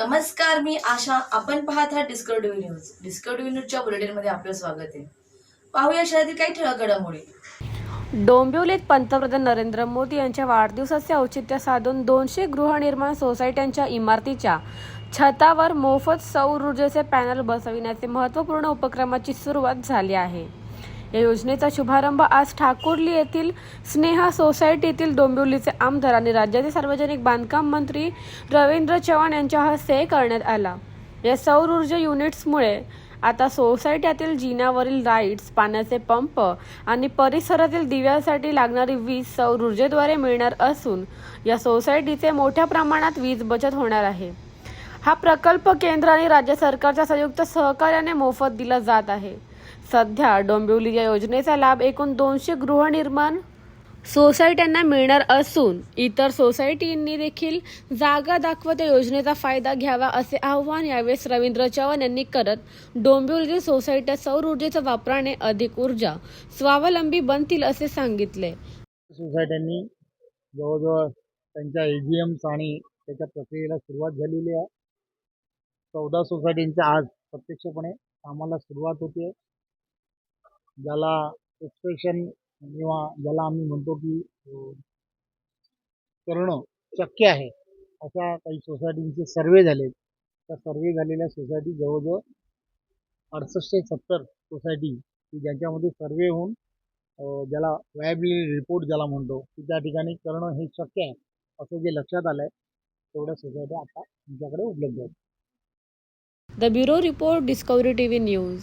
नमस्कार मी आशा. आपण पाहत आहात डिस्कवरी न्यूज डिस्कवरी न्यूजच्या बुलेटिनमध्ये आपलं स्वागत आहे. पाहूया शहरातील काही ठळक घडामोडी. डोंबिवलीत पंतप्रधान नरेंद्र मोदी यांच्या वाढदिवसाचे औचित्य साधून दोनशे गृहनिर्माण सोसायट्यांच्या इमारतीच्या छतावर मोफत सौर ऊर्जेचे पॅनल बसविण्याचे महत्त्वपूर्ण उपक्रमाची सुरुवात झाली आहे. या योजनेचा शुभारंभ आज ठाकुर्ली येथील स्नेहा सोसायटीतील डोंबिवलीचे आमदार आणि राज्याचे सार्वजनिक बांधकाम मंत्री रवींद्र चव्हाण यांच्या हस्ते करण्यात आला. या सौर ऊर्जा युनिट्समुळे आता सोसायट्यातील जिन्यावरील लाईट्स पाण्याचे पंप आणि परिसरातील दिव्यासाठी लागणारी वीज सौर ऊर्जेद्वारे मिळणार असून या सोसायटीचे मोठ्या प्रमाणात वीज बचत होणार आहे. हा प्रकल्प केंद्र आणि राज्य सरकारच्या संयुक्त सहकार्याने मोफत दिला जात आहे. सध्या डोंबिवली या योजनेचा लाभ एकूण दोनशे गृहनिर्माण सोसायट्यांना मिळणार असून इतर सोसायटींनी देखील जागा दाखवत योजनेचा फायदा घ्यावा असे आव्हान यावेळेस रवींद्र चव्हाण यांनी करत डोंबिवलीतील सोसायट्या सौर ऊर्जेच्या वापराने अधिक ऊर्जा स्वावलंबी बनतील असे सांगितले. सोसायट्यांनी जवळजवळ त्यांच्या एजीएम्स आणि त्याच्या प्रक्रियेला सुरुवात झालेली आहे. चौदा सोसायटींच्या आज प्रत्यक्षपणे कामाला सुरुवात होते. ज्याला एक्सप्रेशन किंवा ज्याला आम्ही म्हणतो की करणं शक्य आहे अशा काही सोसायटींचे सर्वे झाले त्या सर्वे झालेल्या सोसायटी जवळजवळ अडसष्ट सत्तर सोसायटी की ज्यांच्यामध्ये सर्वे होऊन ज्याला व्हायबिलिटी रिपोर्ट ज्याला म्हणतो की त्या ठिकाणी करणं हे शक्य आहे असं जे लक्षात आलं आहे तेवढ्या सोसायट्या आता तुमच्याकडे उपलब्ध आहेत. The bureau report Discovery T V news.